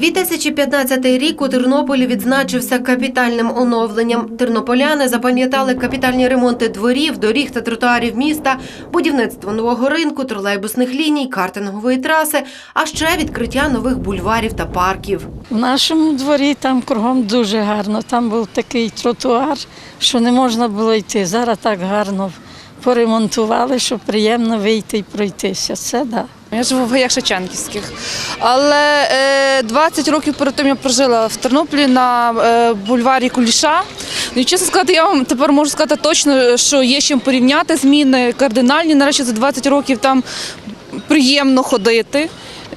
2015 рік у Тернополі відзначився капітальним оновленням. Тернополяни запам'ятали капітальні ремонти дворів, доріг та тротуарів міста, будівництво нового ринку, тролейбусних ліній, картингової траси, а ще відкриття нових бульварів та парків. В нашому дворі там кругом дуже гарно. Там був такий тротуар, що не можна було йти. Зараз так гарно поремонтували, що приємно вийти і пройтися. Це да. Я живу в гаях Шевченківських. Але е, 20 років перед тим я прожила в Тернополі на е, бульварі Куліша. Ну, і чесно сказати, я вам тепер можу сказати точно, що є чим порівняти зміни кардинальні. Нарешті за 20 років там приємно ходити.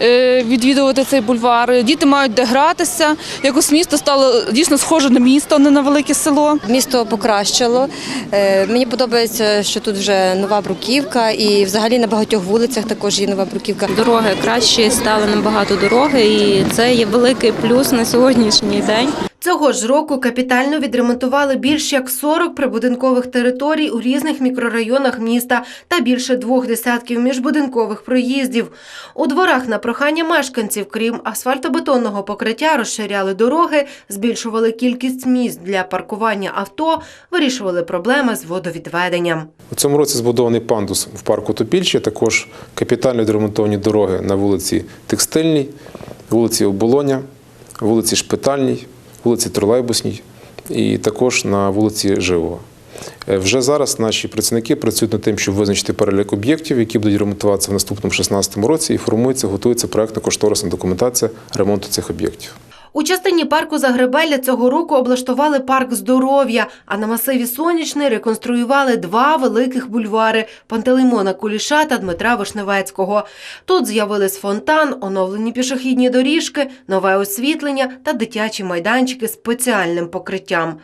Е, Відвідувати цей бульвар. Діти мають де гратися. Якось місто стало дійсно схоже на місто, а не на велике село. Місто покращило. Е, Мені подобається, що тут вже нова бруківка, і взагалі на багатьох вулицях також є нова бруківка. Дороги кращі стали набагато дороги, і це є великий плюс на сьогоднішній день. Цього ж року капітально відремонтували більш як 40 прибудинкових територій у різних мікрорайонах міста та більше двох десятків міжбудинкових проїздів. У дворах на прохання мешканців, крім асфальтобетонного покриття, розширяли дороги, збільшували кількість місць для паркування авто, вирішували проблеми з водовідведенням. У цьому році збудований пандус в парку Топільче, також капітально відремонтовані дороги на вулиці Текстильній, вулиці Оболоня, вулиці Шпитальній, вулиці Тролейбусній і також на вулиці Живого. Е, Вже зараз наші працівники працюють над тим, щоб визначити перелік об'єктів, які будуть ремонтуватися в наступному 2016 році, і формується, готується проектно-кошторисна документація ремонту цих об'єктів. У частині парку Загребелля цього року облаштували парк здоров'я, а на масиві Сонячний реконструювали два великих бульвари Пантелеймона Куліша та Дмитра Вишневецького. Тут з'явились фонтан, оновлені пішохідні доріжки, нове освітлення та дитячі майданчики спеціальним покриттям.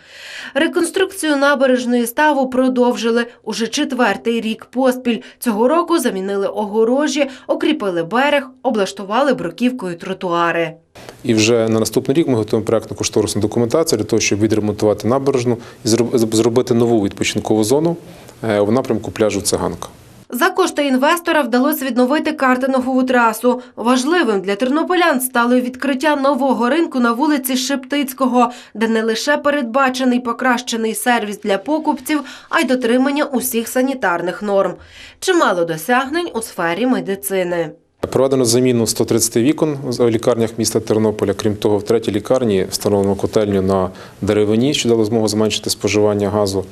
Реконструкцію набережної ставу продовжили уже четвертий рік поспіль. Цього року замінили огорожі, окріпили берег, облаштували бруківкою тротуари. І вже на наступний рік ми готуємо проектну кошторисну документацію для того, щоб відремонтувати набережну і зроб- зробити нову відпочинкову зону е, в напрямку пляжу Циганка. За кошти інвестора вдалося відновити картингову трасу. Важливим для тернополян стало відкриття нового ринку на вулиці Шептицького, де не лише передбачений покращений сервіс для покупців, а й дотримання усіх санітарних норм. Чимало досягнень у сфері медицини. Проведено заміну 130 вікон в лікарнях міста Тернополя. Крім того, в третій лікарні встановлено котельню на деревині, що дало змогу зменшити споживання газу.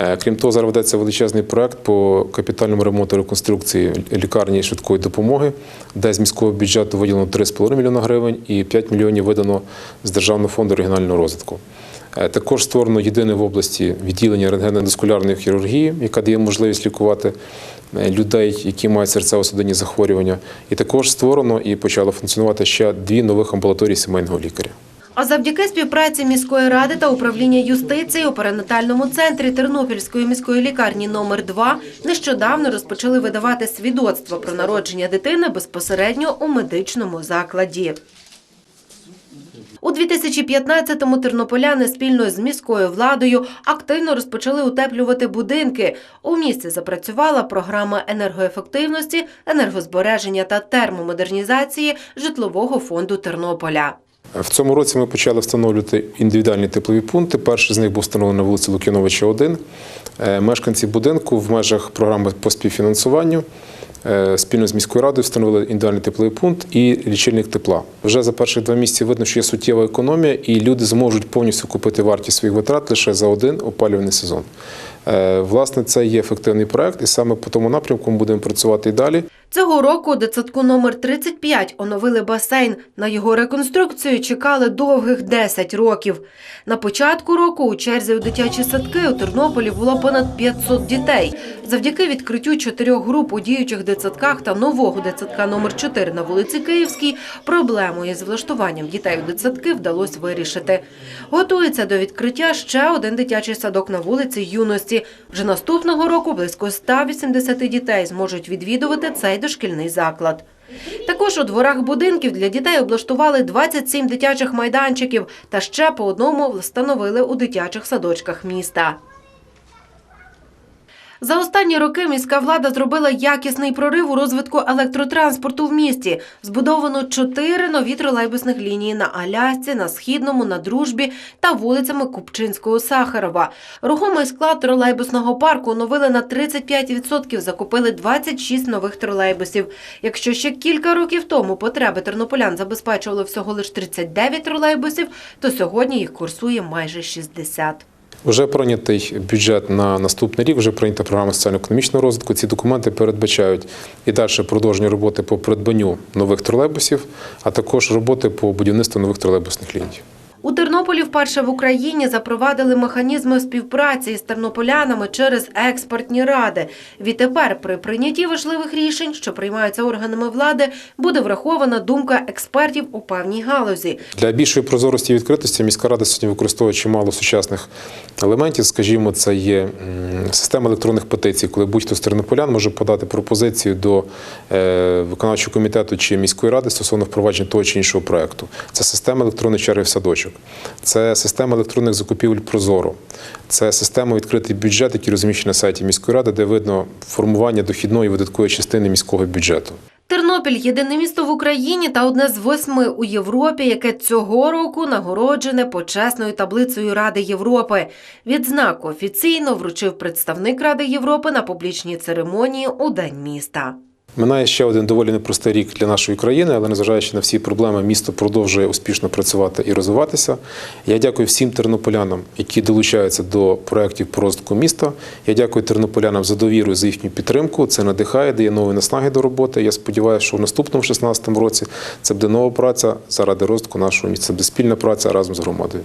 Е, Крім того, зараз ведеться величезний проект по капітальному ремонту реконструкції лікарні швидкої допомоги, де з міського бюджету виділено 3,5 мільйона гривень і 5 мільйонів видано з Державного фонду регіонального розвитку. Е, Також створено єдине в області відділення рентгенодоскулярної хірургії, яка дає можливість лікувати людей, які мають серцево-судинні захворювання. І також створено і почало функціонувати ще дві нових амбулаторії сімейного лікаря. А завдяки співпраці міської ради та управління юстиції у перинатальному центрі Тернопільської міської лікарні номер 2 нещодавно розпочали видавати свідоцтво про народження дитини безпосередньо у медичному закладі. У 2015-му тернополяни спільно з міською владою активно розпочали утеплювати будинки. У місті запрацювала програма енергоефективності, енергозбереження та термомодернізації житлового фонду Тернополя. В цьому році ми почали встановлювати індивідуальні теплові пункти. Перший з них був встановлений на вулиці Лукіновича, 1. Е, Мешканці будинку в межах програми по співфінансуванню спільно з міською радою встановили індивідуальний тепловий пункт і лічильник тепла. Вже за перші два місяці видно, що є суттєва економія, і люди зможуть повністю купити вартість своїх витрат лише за один опалювальний сезон. Е, Власне, це є ефективний проект, і саме по тому напрямку ми будемо працювати і далі. Цього року дитсадку номер 35 оновили басейн. На його реконструкцію чекали довгих 10 років. На початку року у черзі у дитячі садки у Тернополі було понад 500 дітей. Завдяки відкриттю чотирьох груп у діючих дитсадках та нового дитсадка номер 4 на вулиці Київській проблему із влаштуванням дітей у дитсадки вдалося вирішити. Готується до відкриття ще один дитячий садок на вулиці Юності. Вже наступного року близько 180 дітей зможуть відвідувати цей дошкільний заклад. Також у дворах будинків для дітей облаштували 27 дитячих майданчиків та ще по одному встановили у дитячих садочках міста. За останні роки міська влада зробила якісний прорив у розвитку електротранспорту в місті. Збудовано чотири нові тролейбусних лінії на Алясці, на Східному, на Дружбі та вулицями Купчинського Сахарова. Рухомий склад тролейбусного парку оновили на 35%, закупили 26 нових тролейбусів. Якщо ще кілька років тому потреби тернополян забезпечували всього лише 39 тролейбусів, то сьогодні їх курсує майже 60. Вже прийнятий бюджет на наступний рік, вже прийнята програма соціально-економічного розвитку. Ці документи передбачають і далі продовження роботи по придбанню нових тролейбусів, а також роботи по будівництву нових тролейбусних ліній. У Тернополі вперше в Україні запровадили механізми співпраці з тернополянами через експертні ради. Відтепер при прийнятті важливих рішень, що приймаються органами влади, буде врахована думка експертів у певній галузі. Для більшої прозорості і відкритості міська рада сьогодні використовує чимало сучасних елементів. Скажімо, це є система електронних петицій, коли будь-хто з тернополян може подати пропозицію до е, виконавчого комітету чи міської ради стосовно впровадження того чи іншого проекту. Це система електронної черги в садочок, це система електронних закупівель Прозоро, це система відкритий бюджет, який розміщений на сайті міської ради, де видно формування дохідної і видаткової частини міського бюджету. Тернопіль єдине місто в Україні та одне з восьми у Європі, яке цього року нагороджене почесною таблицею Ради Європи. Відзнаку офіційно вручив представник Ради Європи на публічній церемонії у День міста. Минає ще один доволі непростий рік для нашої країни, але незважаючи на всі проблеми, місто продовжує успішно працювати і розвиватися. Я дякую всім тернополянам, які долучаються до проєктів по розвитку міста. Я дякую тернополянам за довіру за їхню підтримку. Це надихає, дає нові наснаги до роботи. Я сподіваюся, що в наступному 16 році це буде нова праця заради розвитку нашого міста. Це буде спільна праця разом з громадою.